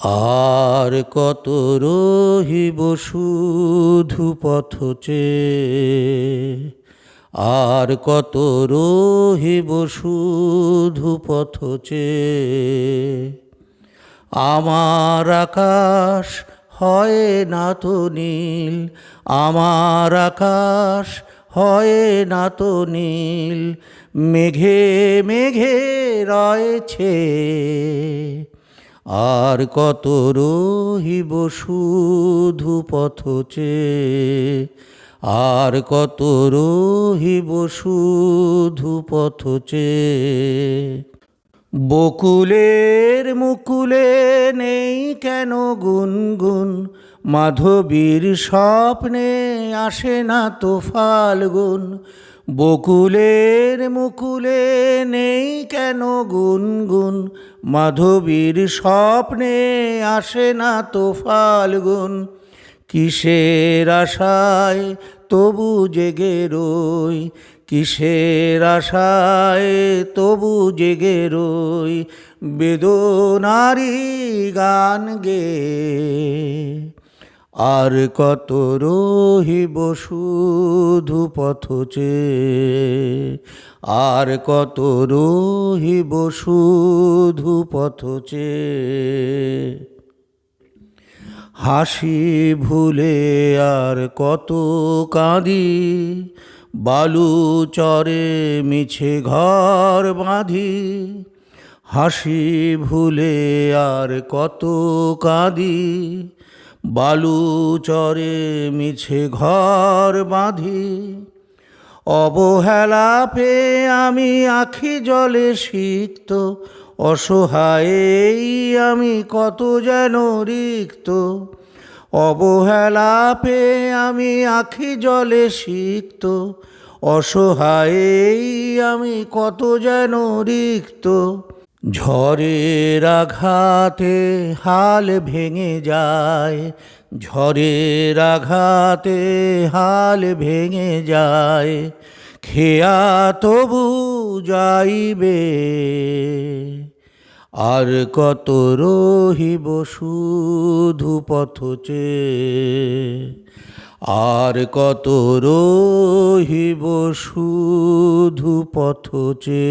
আর কত রহিব শুধু পথচে আর কত রহিব শুধু পথচে আমার আকাশ হয় না তো নীল, আমার আকাশ হয় না তো নীল, মেঘে মেঘে রয়েছে। আর কত রহিব শুধু পথচে আর কত রহিব শুধু পথচে বকুলের মুকুলে নেই কেন গুনগুন? মাধবীর স্বপ্নে আসে না তো ফাল্গুন। বকুলের মুকুলে নেই কেন গুনগুন? মাধবীর স্বপ্নে আসে না তো ফাল্গুন। কিসের আশায় তবু জেগে রই? কিসের আশায় তবু জেগে রই? বেদনারি গান গে। আর কত রহিব শুধু পথচে আর কত রহিব শুধু পথচে হাসি ভুলে আর কত কাঁদি? বালু চরে মিছে ঘর বাঁধি? হাসি ভুলে আর কত কাঁদি? বালু চরে মিছে ঘর বাঁধি। অবহেলা পেয়ে আমি আখি জলে সিক্ত, অসহায়েই আমি কত যেন রিক্ত। অবহেলা পেয়ে আমি আখি জলে সিক্ত, অসহায়েই আমি কত যেন রিক্ত। ঝড়ের আঘাতে হাল ভেঙে যায় ঝড়ের আঘাতে হাল ভেঙে যায়, খেয়া তবু যাইবে। আর কত রহিব শুধু পথচে আর কত রহিব শুধু পথচে